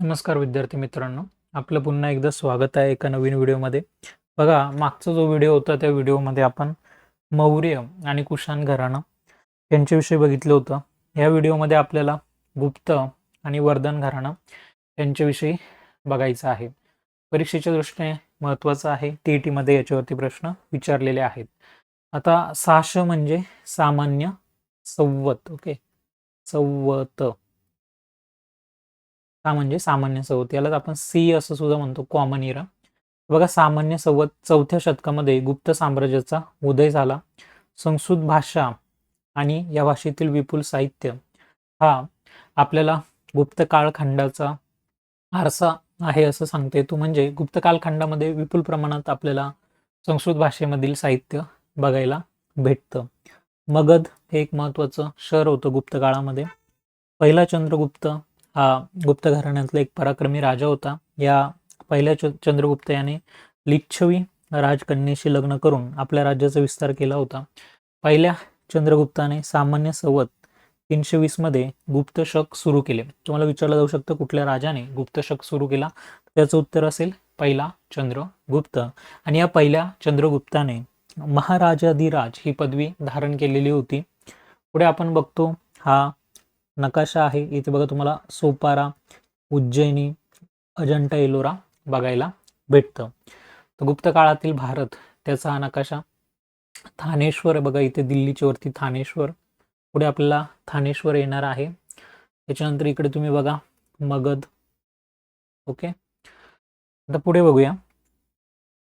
नमस्कार विद्यार्थी मित्रांनो. आपलं पुन्हा एकदा स्वागत आहे एका नवीन व्हिडिओमध्ये. बघा मागचा जो व्हिडिओ होता त्या व्हिडिओमध्ये आपण मौर्य आणि कुशाण घराणं यांच्याविषयी बघितलं होतं. या व्हिडिओमध्ये आपल्याला गुप्त आणि वर्धन घराणं यांच्याविषयी बघायचं आहे. परीक्षेच्या दृष्टीने महत्त्वाचं आहे टी ई टीमध्ये याच्यावरती प्रश्न विचारलेले आहेत. आता साश म्हणजे सामान्य संवत ओके? संवत हा म्हणजे सामान्य सवत. यालाच आपण सी असं सुद्धा म्हणतो कॉमन इरा बघा सामान्य सवत चौथ्या शतकामध्ये गुप्त साम्राज्याचा उदय झाला. संस्कृत भाषा आणि या भाषेतील विपुल साहित्य हा आपल्याला गुप्त काळखंडाचा आरसा आहे असं सांगता येतो. म्हणजे गुप्त कालखंडामध्ये विपुल प्रमाणात आपल्याला संस्कृत भाषेमधील साहित्य बघायला भेटतं. मगध हे एक महत्त्वाचं शहर होतं गुप्त काळामध्ये. पहिला चंद्रगुप्त हा गुप्त घराण्यातला एक पराक्रमी राजा होता. या पहिल्या च चंद्रगुप्त याने लिच्छवी राजकन्येशी लग्न करून आपल्या राज्याचा विस्तार केला होता. पहिल्या चंद्रगुप्ताने सामान्य सवत तीनशे वीसमध्ये गुप्तशक सुरू केले. तुम्हाला विचारलं जाऊ शकतं कुठल्या राजाने गुप्तशक सुरू केला? त्याचं उत्तर असेल पहिला चंद्रगुप्त. आणि या पहिल्या चंद्रगुप्ताने महाराजाधिराज ही पदवी धारण केलेली होती. पुढे आपण बघतो हा नकाशा आहे. इथे बघा तुम्हाला सोपारा उज्जैनी अजंठा एलोरा बघायला भेटतं. तर गुप्त काळातील भारत त्याचा हा नकाशा. थानेश्वर बघा इथे दिल्लीच्या वरती थानेश्वर. पुढे आपल्याला थानेश्वर येणार आहे. त्याच्यानंतर इकडे तुम्ही बघा मगध. ओके? आता पुढे बघूया.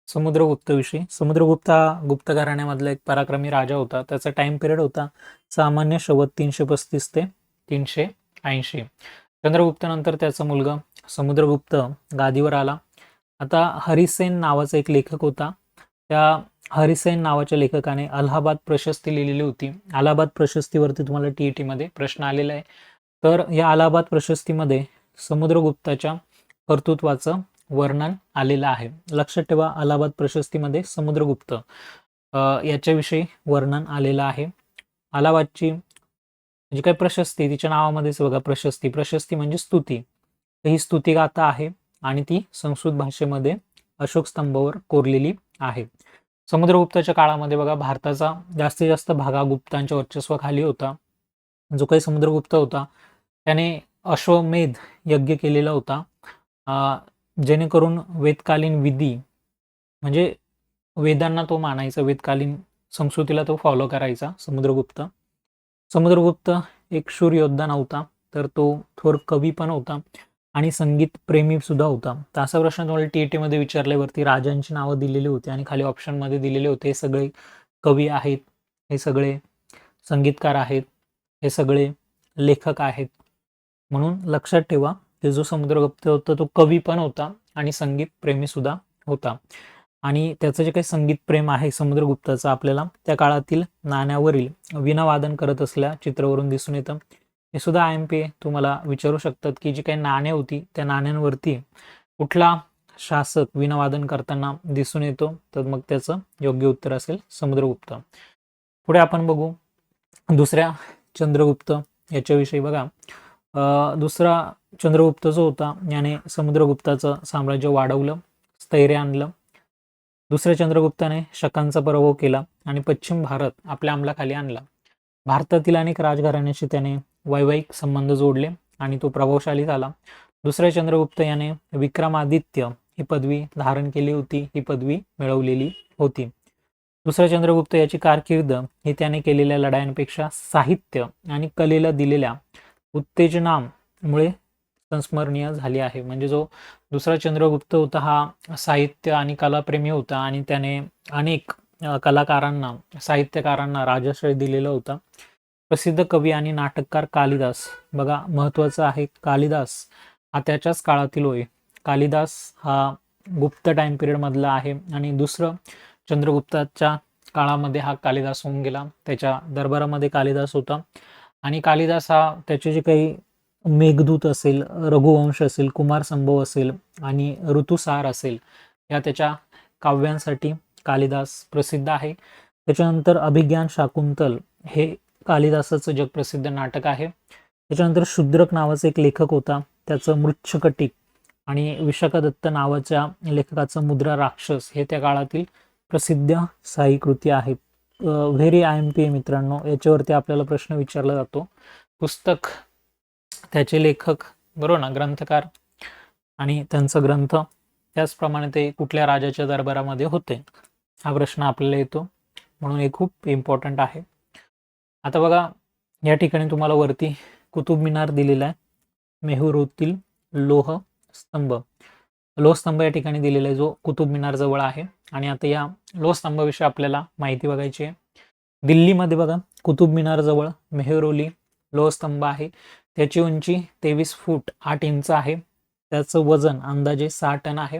समुद्रगुप्तविषयी समुद्रगुप्त हा गुप्त घराण्यामधला एक पराक्रमी राजा होता. त्याचा टाइम पिरियड होता सामान्य शवत तीनशे पस्तीस ते तीनशे ऐंशी. चंद्रगुप्तानंतर त्याचा मुलगा समुद्रगुप्त गादीवर आला. आता हरिसेन नावाचा एक लेखक होता. त्या हरिसेन नावाच्या लेखकाने अलाहाबाद प्रशस्ती लिहिलेली होती. अलाहाबाद प्रशस्तीवरती तुम्हाला टी ई टीमध्ये प्रश्न आलेला आहे. तर या अलाहाबाद प्रशस्तीमध्ये समुद्रगुप्ताच्या कर्तृत्वाचं वर्णन आलेलं आहे. लक्षात ठेवा अलाहाबाद प्रशस्तीमध्ये समुद्रगुप्त याच्याविषयी वर्णन आलेलं आहे. अलाहाबादची म्हणजे जी काही प्रशस्ती? तिच्या नावामध्येच बघा प्रशस्ती. प्रशस्ती म्हणजे स्तुती. तर ही स्तुती गाथा आहे आणि ती संस्कृत भाषेमध्ये अशोक स्तंभावर कोरलेली आहे. समुद्रगुप्ताच्या काळामध्ये बघा भारताचा जास्तीत जास्त भाग हा गुप्तांच्या वर्चस्वाखाली होता. जो काही समुद्रगुप्त होता त्याने अश्वमेध यज्ञ केलेला होता. जेणेकरून वेदकालीन विधी म्हणजे वेदांना तो मानायचा वेदकालीन संस्कृतीला तो फॉलो करायचा समुद्रगुप्त. समुद्रगुप्त एक शूर योद्धा नव्हता तर तो थोर कवी पण होता आणि संगीत प्रेमी सुद्धा होता. तर असा प्रश्न तुम्हाला टी मध्ये विचारल्यावरती राजांची नावं दिलेली होती आणि खाली ऑप्शनमध्ये दिलेले होते हे सगळे कवी आहेत हे सगळे संगीतकार आहेत हे सगळे लेखक आहेत. म्हणून लक्षात ठेवा की जो समुद्रगुप्त होता तो कवी पण होता आणि संगीत प्रेमी सुद्धा होता. आणि त्याचं जे काही संगीत प्रेम आहे समुद्रगुप्ताचं आपल्याला त्या काळातील नाण्यावरील विनावादन करत असल्या चित्रावरून दिसून येतं. हे सुद्धा आय एम पी तुम्हाला विचारू शकतात की जी काही नाणे होती त्या नाण्यांवरती कुठला शासक विनावादन करताना दिसून येतो तर मग त्याचं योग्य उत्तर असेल समुद्रगुप्त. पुढे आपण बघू दुसऱ्या चंद्रगुप्त याच्याविषयी बघा. दुसरा चंद्रगुप्त जो होता याने समुद्रगुप्ताचं साम्राज्य वाढवलं स्थैर्य आणलं. दुसऱ्या चंद्रगुप्ताने शकांचा पराभव केला आणि पश्चिम भारत आपल्या अंमलाखाली आणला. भारतातील अनेक राजघराण्याशी त्याने वैवाहिक संबंध जोडले आणि तो प्रभावशाली झाला दुसऱ्या चंद्रगुप्त याने विक्रमादित्य ही पदवी धारण केली होती ही पदवी मिळवलेली होती. दुसरा चंद्रगुप्त याची कारकीर्द ही त्याने केलेल्या लढायांपेक्षा साहित्य आणि कलेला दिलेल्या उत्तेजनामुळे संस्मरणीय झाली आहे. म्हणजे जो दुसरा चंद्रगुप्त होता हा साहित्य आणि कलाप्रेमी होता आणि त्याने अनेक कलाकारांना साहित्यकारांना राजाश्रय दिलेला होता. प्रसिद्ध कवी आणि नाटककार कालिदास. बघा महत्वाचं आहे कालिदास हा त्याच्याच काळातील होय. कालिदास हा गुप्त टाइम पिरियड मधला आहे आणि दुसरं चंद्रगुप्ताच्या काळामध्ये हा कालिदास होऊन गेला. त्याच्या दरबारामध्ये कालिदास होता. आणि कालिदास हा त्याचे जे काही मेघदूत असेल रघुवंश असेल कुमार संभव असेल आणि ऋतुसार असेल या त्याच्या काव्यांसाठी कालिदास प्रसिद्ध आहे. त्याच्यानंतर अभिज्ञान शाकुंतल हे कालिदासाचं जगप्रसिद्ध नाटक आहे. त्याच्यानंतर शूद्रक नावाचा एक लेखक होता त्याचं मृच्छकटिक आणि विशाखादत्त नावाच्या लेखकाचं मुद्रा राक्षस हे त्या काळातील प्रसिद्ध साई आहेत. व्हेरी आय एम पी मित्रांनो याच्यावरती आपल्याला प्रश्न विचारला जातो. पुस्तक त्याचे लेखक बरोबर ना ग्रंथकार? आणि त्यांचा ग्रंथ त्याचप्रमाणे ते कुठल्या राजाच्या दरबारामध्ये होते? हा प्रश्न आपल्याला येतो. म्हणून हे खूप इम्पॉर्टंट आहे. आता बघा या ठिकाणी तुम्हाला वरती कुतुब मिनार दिलेला आहे. मेहुरूतील लोह स्तंभ. लोहस्तंभ या ठिकाणी दिलेला आहे जो कुतुब मिनार जवळ आहे. आणि आता या लोहस्तंभाविषयी आपल्याला माहिती बघायची आहे. दिल्लीमध्ये बघा कुतुब मिनार जवळ मेहरोली लोहस्तंभ आहे. त्याची उंची तेवीस फूट आठ इंच आहे. त्याचं वजन अंदाजे सहा टन आहे.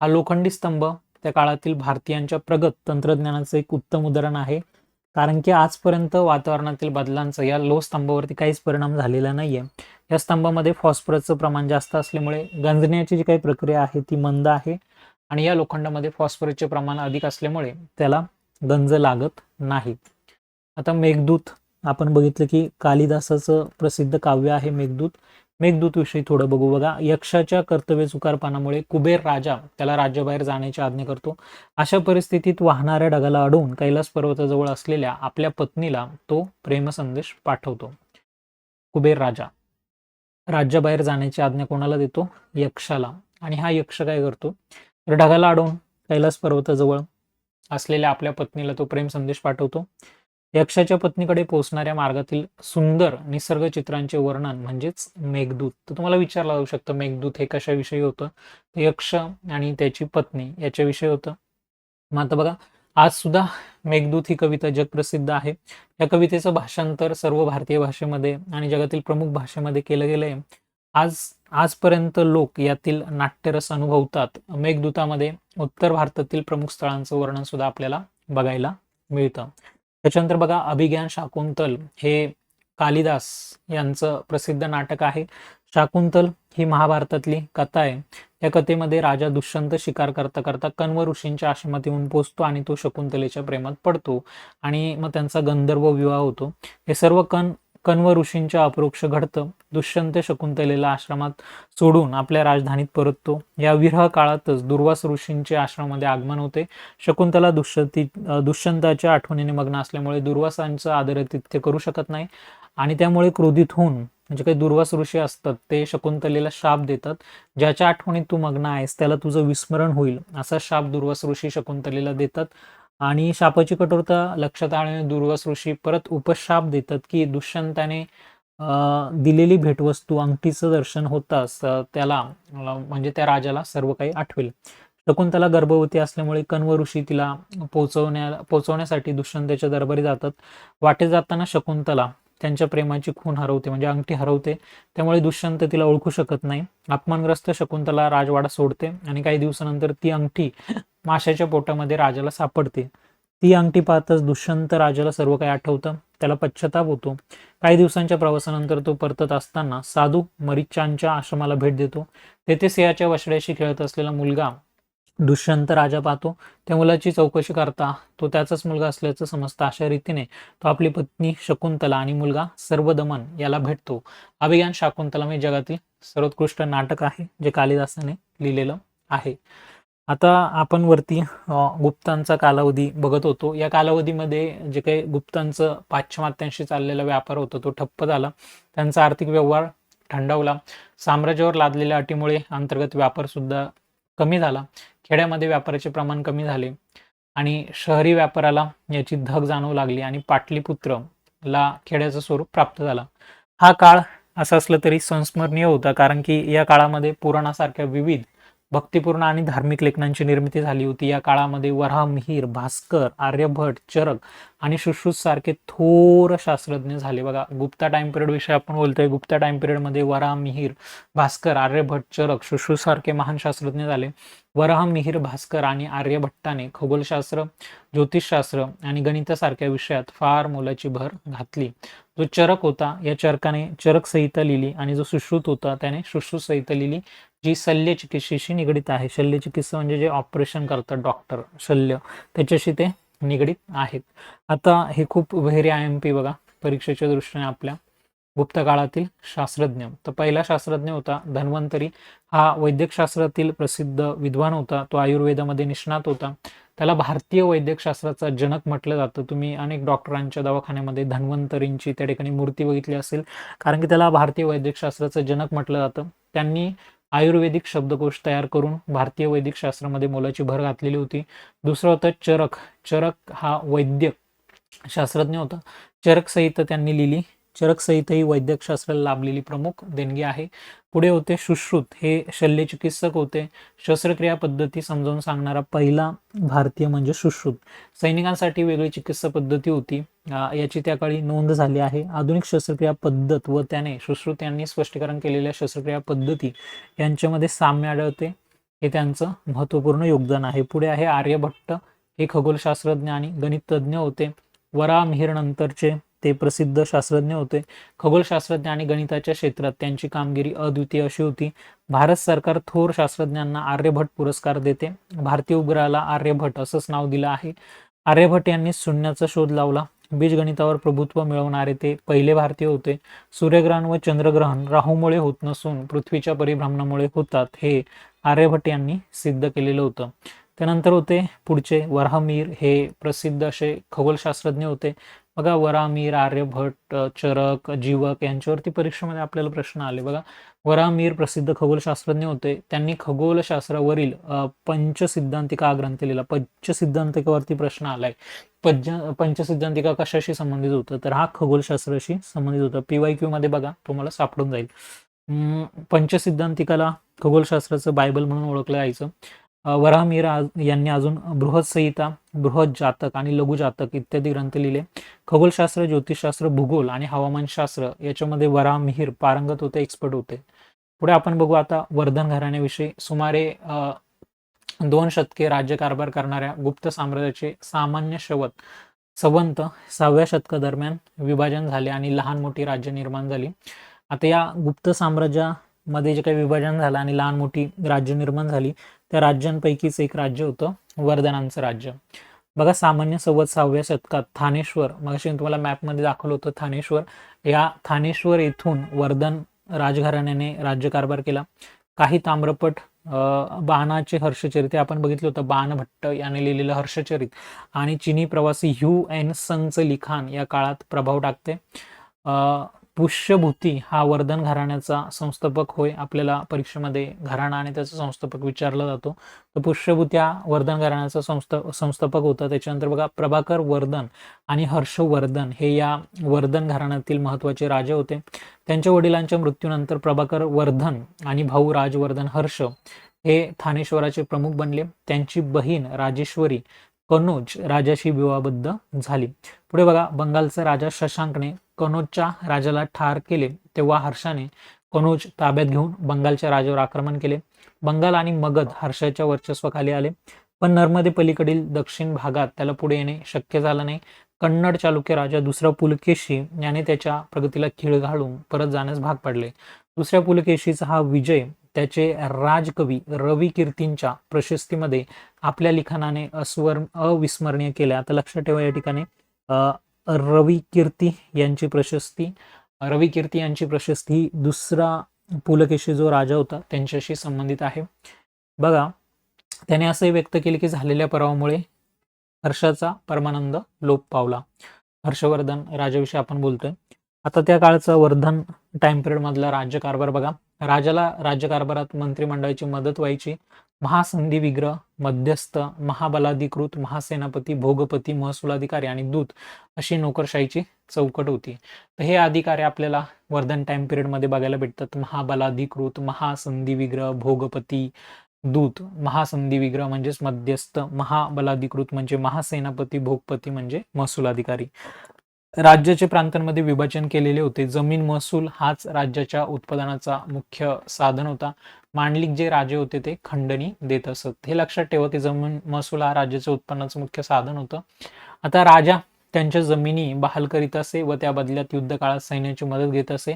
हा लोखंडी स्तंभ त्या काळातील भारतीयांच्या प्रगत तंत्रज्ञानाचं एक उत्तम उदाहरण आहे. कारण की आजपर्यंत वातावरणातील बदलांचा या लोहस्तंभावरती काहीच परिणाम झालेला नाहीये. या स्तंभामध्ये फॉस्फरसचं प्रमाण जास्त असल्यामुळे गंजण्याची जी काही प्रक्रिया आहे ती मंद आहे. आणि या लोखंडामध्ये फॉस्फरसचे प्रमाण अधिक असल्यामुळे त्याला गंज लागत नाही आता मेघदूत आपण बघितलं की कालिदासाचं प्रसिद्ध काव्य आहे मेघदूत. मेघदूत विषयी थोडं बघू बघा. यक्षाच्या कर्तव्य चुकारपणामुळे कुबेर राजा त्याला राज्याबाहेर जाण्याची आज्ञा करतो. अशा परिस्थितीत वाहणाऱ्या ढगाला अडवून कैलास पर्वताजवळ असलेल्या आपल्या पत्नीला तो प्रेमसंदेश पाठवतो. कुबेर राजा. राज्याबाहेर जाण्याची आज्ञा कोणाला देतो? यक्षाला. आणि हा यक्ष काय करतो? तर ढगाला अडवून कैलास पर्वताजवळ असलेल्या आपल्या पत्नीला तो प्रेम संदेश पाठवतो. यक्षाच्या पत्नीकडे पोहोचणाऱ्या मार्गातील सुंदर निसर्ग चित्रांचे वर्णन म्हणजेच मेघदूत. तर तुम्हाला विचारला जाऊ शकतं मेघदूत हे कशाविषयी होतं? यक्ष आणि त्याची पत्नी याच्याविषयी होतं. मग आता बघा आज सुद्धा मेघदूत ही कविता जगप्रसिद्ध आहे. या कवितेचं भाषांतर सर्व भारतीय भाषेमध्ये आणि जगातील प्रमुख भाषेमध्ये केलं गेलं आहे आज आजपर्यंत लोक यातील नाट्यरस अनुभवतात. मेघदूतामध्ये उत्तर भारतातील प्रमुख स्थळांचं वर्णन सुद्धा आपल्याला बघायला मिळतं. त्याच्यानंतर बघा अभिज्ञान शाकुंतल हे कालिदास यांचं प्रसिद्ध नाटक आहे. शाकुंतल ही महाभारतातली कथा आहे. या कथेमध्ये राजा दुष्यंत शिकार करता करता कण्व ऋषींच्या आश्रमात येऊन पोचतो आणि तो शकुंतलेच्या प्रेमात पडतो. आणि मग त्यांचा गंधर्व विवाह होतो. हे सर्व कण कण्व ऋषींच्या अप्रोक्ष घडतं. दुष्यंत शकुंतलेला आश्रमात सोडून आपल्या राजधानीत परततो. या विरह काळातच दुर्वास ऋषींचे आश्रमामध्ये आगमन होते. शकुंतला दुष्यंती दुष्यंताच्या आठवणीने मग्न असल्यामुळे दुर्वासांचं आदरातिथ्य करू शकत नाही आणि त्यामुळे क्रोधित होऊन म्हणजे काही दुर्वास ऋषी असतात ते शकुंतलेला शाप देतात. ज्याच्या आठवणीत तू मग्न आहेस त्याला तुझं विस्मरण होईल असा शाप दुर्वास ऋषी शकुंतलेला देतात. आणि शापाची कठोरता लक्षात आणणे दुर्वास ऋषी परत उपशाप देतात की दुष्यंताने दिलेली भेटवस्तू अंगठीचं दर्शन होताच त्याला म्हणजे त्या राजाला सर्व काही आठवेल. शकुंतला गर्भवती असल्यामुळे कण्व ऋषी तिला पोचवण्या पोचवण्यासाठी दुष्यंताच्या दरबारी जातात. वाटे जाताना शकुंतला त्यांच्या प्रेमाची खून हरवते म्हणजे अंगठी हरवते. त्यामुळे दुष्यंत तिला ओळखू शकत नाही. अपमानग्रस्त शकुंतला राजवाडा सोडते आणि काही दिवसानंतर ती अंगठी माशाच्या पोटामध्ये राजाला सापडते. ती अंगठी पाहताच दुष्यंत राजाला सर्व काही आठवतं. त्याला पश्चाताप होतो. काही दिवसांच्या प्रवासानंतर तो परतत असताना साधू मरिच्चांच्या आश्रमाला भेट देतो. तेथे सिंहाच्या वशड्याशी खेळत असलेला मुलगा दुष्यंत राजा पाहतो. त्या मुलाची चौकशी करता तो त्याचाच मुलगा असल्याचं समजता अशा रीतीने तो आपली पत्नी शकुंतला आणि मुलगा सर्वदमन याला भेटतो. अभियान शाकुंतला हे जगातील सर्वोत्कृष्ट नाटक आहे जे कालिदासाने लिहिलेलं आहे. आता आपण वरती गुप्तांचा कालावधी बघत होतो. या कालावधीमध्ये जे काही गुप्तांचं पाश्चिमात्यांशी चाललेला व्यापार होता तो ठप्प झाला. त्यांचा आर्थिक व्यवहार थंडावला. साम्राज्यावर लादलेल्या अटीमुळे अंतर्गत व्यापार सुद्धा कमी झाला. खेड्यामध्ये व्यापाराचे प्रमाण कमी झाले आणि शहरी व्यापाराला याची धग जाणवू लागली आणि पाटलीपुत्र ला खेड्याचं स्वरूप प्राप्त झाला. हा काळ असं असलं तरी संस्मरणीय होता कारण की या काळामध्ये पुराणासारख्या विविध भक्तिपूर्ण आणि धार्मिक लेखनांची निर्मिती झाली होती. या काळामध्ये वराह मिहीर भास्कर आर्यभट चरक आणि सुश्रुत सारखे थोर शास्त्रज्ञ झाले. बघा गुप्ता टाइम पिरियड विषयी आपण बोलतोय. गुप्ता टाइम पिरियडमध्ये वराह मिहीर भास्कर आर्यभट चरक सुश्रुत सारखे महान शास्त्रज्ञ झाले. वराह मिहीर भास्कर आणि आर्यभट्टाने खगोलशास्त्र ज्योतिषशास्त्र आणि गणितासारख्या विषयात फार मोलाची भर घातली. जो चरक होता या चरकाने चरक संहिता लिहिली आणि जो सुश्रुत होता त्याने सुश्रुत संहिता लिहिली. जी शल्य चिकित्सेशी निगडीत आहे. शल्य चिकित्सा म्हणजे जे ऑपरेशन करतात डॉक्टर शल्य त्याच्याशी ते निगडीत आहेत. आता हे खूप व्हेरी आय एम पी बघा परीक्षेच्या दृष्टीने आपल्या गुप्त काळातील शास्त्रज्ञ. तर पहिला शास्त्रज्ञ होता धन्वंतरी. हा वैद्यकशास्त्रातील प्रसिद्ध विद्वान होता. तो आयुर्वेदामध्ये निष्णात होता. त्याला भारतीय वैद्यकशास्त्राचा जनक म्हटलं जातं. तुम्ही अनेक डॉक्टरांच्या दवाखान्यामध्ये धन्वंतरींची त्या ठिकाणी मूर्ती बघितली असेल. कारण की त्याला भारतीय वैद्यकशास्त्राचं जनक म्हटलं जातं. त्यांनी आयुर्वेदिक शब्दकोश तयार करून भारतीय वैदिक शास्त्रामध्ये मोलाची भर घातलेली होती. दुसरं होतं चरक. चरक हा वैद्य शास्त्रज्ञ होता. चरक संहिता त्यांनी लिहिली. चरकसहितही ही वैद्यकशास्त्राला लाभलेली प्रमुख देणगी आहे. पुढे होते सुश्रुत. हे शल्यचिकित्सक होते. शस्त्रक्रिया पद्धती समजावून सांगणारा पहिला भारतीय म्हणजे सुश्रुत. सैनिकांसाठी वेगळी चिकित्सा पद्धती होती. याची त्या काळी नोंद झाली आहे. आधुनिक शस्त्रक्रिया पद्धत व त्याने सुश्रुत यांनी स्पष्टीकरण केलेल्या शस्त्रक्रिया पद्धती यांच्यामध्ये साम्य आढळते. हे त्यांचं महत्त्वपूर्ण योगदान आहे. पुढे आहे आर्यभट्ट. हे खगोलशास्त्रज्ञ आणि गणिततज्ञ होते. वरामिहिर नंतरचे ते प्रसिद्ध शास्त्रज्ञ होते. खगोलशास्त्रज्ञ आणि गणिताच्या क्षेत्रात त्यांची कामगिरी अद्वितीय अशी होती. भारत सरकार थोर शास्त्रज्ञांना आर्यभट्ट पुरस्कार देते. भारतीय उग्राला आर्यभट्ट असंच नाव दिलं आहे. आर्यभट्ट यांनी शून्याचा शोध लावला. बीजगणितावर प्रभुत्व मिळवणारे ते पहिले भारतीय होते. सूर्यग्रहण व चंद्रग्रहण राहूमुळे होत नसून पृथ्वीच्या परिभ्रमणामुळे होतात हे आर्यभट्ट यांनी सिद्ध केलेलं होतं. त्यानंतर होते पुढचे वराहमीर. हे प्रसिद्ध असे खगोलशास्त्रज्ञ होते. बघा वरामीर आर्यभट्ट चरक जीवक यांच्यावरती परीक्षेमध्ये आपल्याला प्रश्न आले. बघा वरामीर प्रसिद्ध खगोलशास्त्रज्ञ होते. त्यांनी खगोलशास्त्रावरील पंचसिद्धांतिका हा ग्रंथ लिहिला पंचसिद्धांतिकावरती प्रश्न आलाय. पंच पंचसिद्धांतिका कशाशी संबंधित होतं? तर हा खगोलशास्त्राशी संबंधित होतं. पीवाय क्यू मध्ये बघा तुम्हाला सापडून जाईल. पंचसिद्धांतिकाला खगोलशास्त्राचं बायबल म्हणून ओळखलं जायचं. वराहमिहिर यांनी अजून बृहत संहिता बृहत जातक आणि लघु जातक इत्यादी ग्रंथ लिहिले. खगोलशास्त्र ज्योतिषशास्त्र भूगोल आणि हवामानशास्त्र याच्यामध्ये वराहमिहिर पारंगत होते एक्सपर्ट होते. पुढे आपण बघू आता वर्धन घराण्याविषयी. सुमारे अं, दोन शतके राज्यकारभार करणाऱ्या गुप्त साम्राज्याचे सामान्य शवत संवंत सहाव्या शतकादरम्यान विभाजन झाले आणि लहान मोठी राज्य निर्माण झाली. आता या गुप्त साम्राज्यामध्ये जे काही विभाजन झालं आणि लहान मोठी राज्य निर्माण झाली त्या राज्यांपैकीच एक राज्य होतं वर्धनांचं राज्य. बघा सामान्य संवत सहाव्या शतकात थानेश्वर मग तुम्हाला मॅपमध्ये दाखवलं होतं थानेश्वर. या थानेश्वर येथून वर्धन राजघराण्याने राज्यकारभार केला. काही ताम्रपट बाणाचे हर्षचरित हे आपण बघितलं होतं बाणभट्ट याने लिहिलेलं हर्षचरित. आणि चिनी प्रवासी ह्यू एन संगचं लिखाण या काळात प्रभाव टाकते. पुष्यभूती हा वर्धन घराण्याचा संस्थापक होय आपल्याला परीक्षेमध्ये घराणा आणि त्याचा संस्थापक विचारला जातो. तर पुष्यभूती हा वर्धन घराण्याचा संस्था संस्थापक होता. त्याच्यानंतर बघा प्रभाकर वर्धन आणि हर्षवर्धन हे या वर्धन घराण्यातील महत्त्वाचे राजे होते. त्यांच्या वडिलांच्या मृत्यूनंतर प्रभाकर वर्धन आणि भाऊ राजवर्धन हर्ष हे थानेश्वराचे प्रमुख बनले. त्यांची बहीण राजेश्वरी कनोज राजाशी विवाहबद्ध झाली. पुढे बघा बंगालचा राजा शशांकने कनोजच्या राजाला ठार केले तेव्हा हर्षाने कनोज ताब्यात घेऊन बंगालच्या राजावर आक्रमण केले. बंगाल आणि मगध हर्षाच्या वर्चस्वाखाली आले. पण नर्मदे पलीकडील दक्षिण भागात त्याला पुढे येणे शक्य झालं नाही. कन्नड चालुक्य राजा दुसरा पुलकेशी याने त्याच्या प्रगतीला खीळ घालून परत जाण्यास भाग पडले. दुसऱ्या पुलकेशीचा हा विजय त्याचे राजकवी रवी कीर्तींच्या प्रशस्तीमध्ये आपल्या लिखाणाने अस्वर अविस्मरणीय केले. आता लक्षात ठेवा या ठिकाणी रवी कीर्ती यांची प्रशस्ती. रवी कीर्ती यांची प्रशस्ती ही दुसरा पुलकेशी जो राजा होता त्यांच्याशी संबंधित आहे. बघा त्याने असंही व्यक्त केले की झालेल्या परावामुळे हर्षाचा परमानंद लोप पावला. हर्षवर्धन राजाविषयी आपण बोलतोय. आता त्या काळचा वर्धन टाइम पिरियड मधला राज्यकारभार बघा. राजाला राज्यकारभारात मंत्रिमंडळाची मदत व्हायची. महासंधी विग्रह मध्यस्थ महाबलाधिकृत महासेनापती भोगपती महसुलाधिकारी आणि दूत अशी नोकरशाहीची चौकट होती. तर हे अधिकारी आपल्याला वर्धन टाइम पिरियडमध्ये बघायला भेटतात. महाबलाधिकृत महासंधी विग्रह भोगपती दूत. महासंधी विग्रह म्हणजेच मध्यस्थ महाबलाधिकृत म्हणजे महासेनापती भोगपती म्हणजे महसूल अधिकारी राज्याचे प्रांतांमध्ये विभाजन केलेले होते. जमीन महसूल हाच राज्याच्या उत्पादनाचा मुख्य साधन होता. मांडलिक जे राजे होते ते खंडणी देत असत. हे लक्षात ठेवा की जमीन महसूल हा राज्याच्या उत्पन्नाचं मुख्य साधन होतं. आता राजा त्यांच्या जमिनी बहाल करीत असे व त्या बदल्यात युद्ध काळात सैन्याची मदत घेत असे.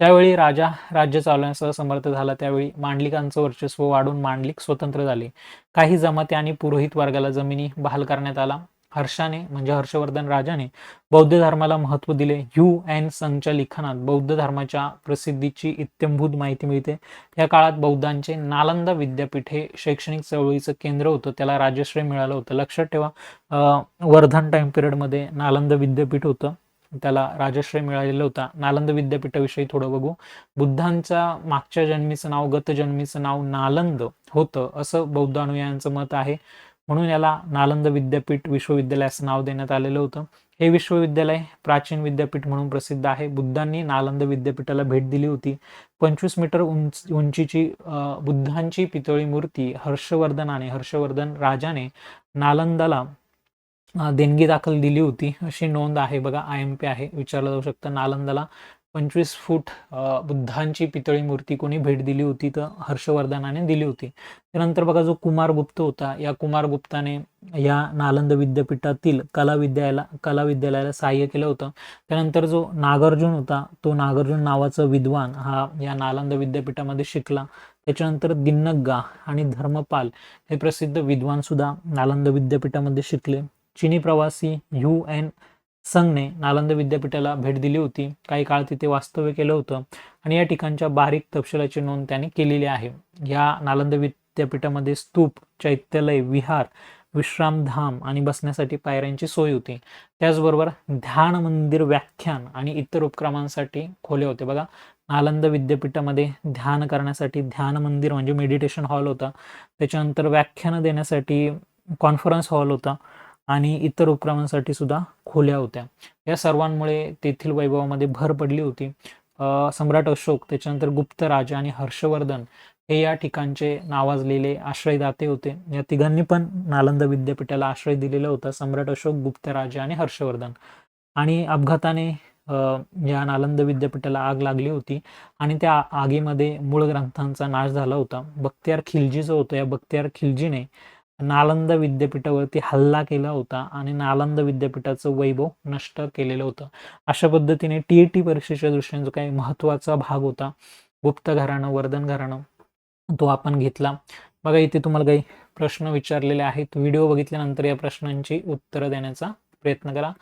त्यावेळी राजा राज्य चालवण्यास समर्थ झाला. त्यावेळी मांडलिकांचं वर्चस्व वाढून मांडलिक स्वतंत्र झाले. काही जमाती आणि पुरोहित वर्गाला जमिनी बहाल करण्यात आला. हर्षाने म्हणजे हर्षवर्धन राजाने बौद्ध धर्माला महत्त्व दिले. ह्यू एन संगच्या लिखाणात बौद्ध धर्माच्या प्रसिद्धीची इत्यंभूत माहिती मिळते. या काळात बौद्धांचे नालंदा विद्यापीठ हे शैक्षणिक चळवळीचं केंद्र होतं. त्याला राजश्रय मिळालं होतं. लक्षात ठेवा वर्धन टाइम पिरियडमध्ये नालंदा विद्यापीठ होतं. त्याला राजश्रय मिळालेला होता. नालंद विद्यापीठाविषयी थोडं बघू. बुद्धांच्या मागच्या जन्मीचं नाव गतजन्मीचं नाव नालंद होतं असं बौद्ध अनुयायांचं मत आहे. म्हणून याला नालंद विद्यापीठ विश्वविद्यालय असं नाव देण्यात आलेलं होतं. हे विश्वविद्यालय प्राचीन विद्यापीठ म्हणून प्रसिद्ध आहे. बुद्धांनी नालंद विद्यापीठाला भेट दिली होती. पंचवीस मीटर उंच उंचीची बुद्धांची पितळी मूर्ती हर्षवर्धनाने हर्षवर्धन राजाने नालंदाला देणगी दाखल दिली होती. अशी नोंद आहे बघा. आय एम पी आहे. विचारलं जाऊ शकतं. नालंदाला पंचवीस फूट बुद्धांची पितळी मूर्ती कोणी भेट दिली होती तर हर्षवर्धनाने दिली होती. त्यानंतर बघा जो कुमारगुप्त होता या कुमारगुप्ताने या नालंद विद्यापीठातील कला विद्यालयाला कला विद्यालयाला सहाय्य केलं होतं. त्यानंतर जो नागार्जुन होता तो नागार्जुन नावाचा विद्वान हा या नालंद विद्यापीठामध्ये शिकला. त्याच्यानंतर दिन्नग्गा आणि धर्मपाल हे प्रसिद्ध विद्वान सुद्धा नालंद विद्यापीठामध्ये शिकले. चिनी प्रवासी यू एन संघने नालंद विद्यापीठाला भेट दिली होती. काही काळ तिथे वास्तव्य केलं होतं आणि या ठिकाणच्या बारीक तपशिलाची नोंद त्यांनी केलेली आहे. या नालंद विद्यापीठामध्ये स्तूप चैत्यालय विहार विश्रामधाम आणि बसण्यासाठी पायऱ्यांची सोय होती. त्याचबरोबर ध्यान मंदिर व्याख्यान आणि इतर उपक्रमांसाठी खोले होते बघा नालंद विद्यापीठामध्ये ध्यान करण्यासाठी ध्यान मंदिर म्हणजे मेडिटेशन हॉल होता. त्याच्यानंतर व्याख्यानं देण्यासाठी कॉन्फरन्स हॉल होता. आणि इतर उपक्रमांसाठी सुद्धा खोल्या होत्या. या सर्वांमुळे तेथील वैभवामध्ये भर पडली होती. सम्राट अशोक त्याच्यानंतर गुप्त राजा आणि हर्षवर्धन हे या ठिकाणचे नावाजलेले आश्रयदाते होते. या तिघांनी पण नालंदा विद्यापीठाला आश्रय दिलेला होता सम्राट अशोक गुप्त राजा आणि हर्षवर्धन. आणि अपघाताने या नालंद विद्यापीठाला आग लागली होती आणि त्या आगीमध्ये मूळ ग्रंथांचा नाश झाला होता. बख्तियार खिलजी जो होता या बख्तियार खिलजीने नालंदा विद्यापीठावरती हल्ला केला होता आणि नालंदा विद्यापीठाचं वैभव नष्ट केलेलं होतं. अशा पद्धतीने टी ए टी परीक्षेच्या दृष्टीने जो काही महत्त्वाचा भाग होता गुप्त घराणं वर्धन घराणं तो आपण घेतला. बघा इथे तुम्हाला काही प्रश्न विचारलेले आहेत. व्हिडिओ बघितल्यानंतर या प्रश्नांची उत्तरं देण्याचा प्रयत्न करा.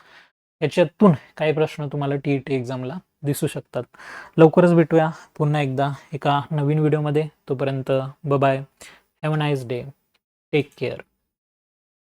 याच्यातून काही प्रश्न तुम्हाला टी ई टी एक्झामला दिसू शकतात. लवकरच भेटूया. पुन्हा एकदा एका नवीन व्हिडिओमध्ये. तोपर्यंत bye have a nice day Take care.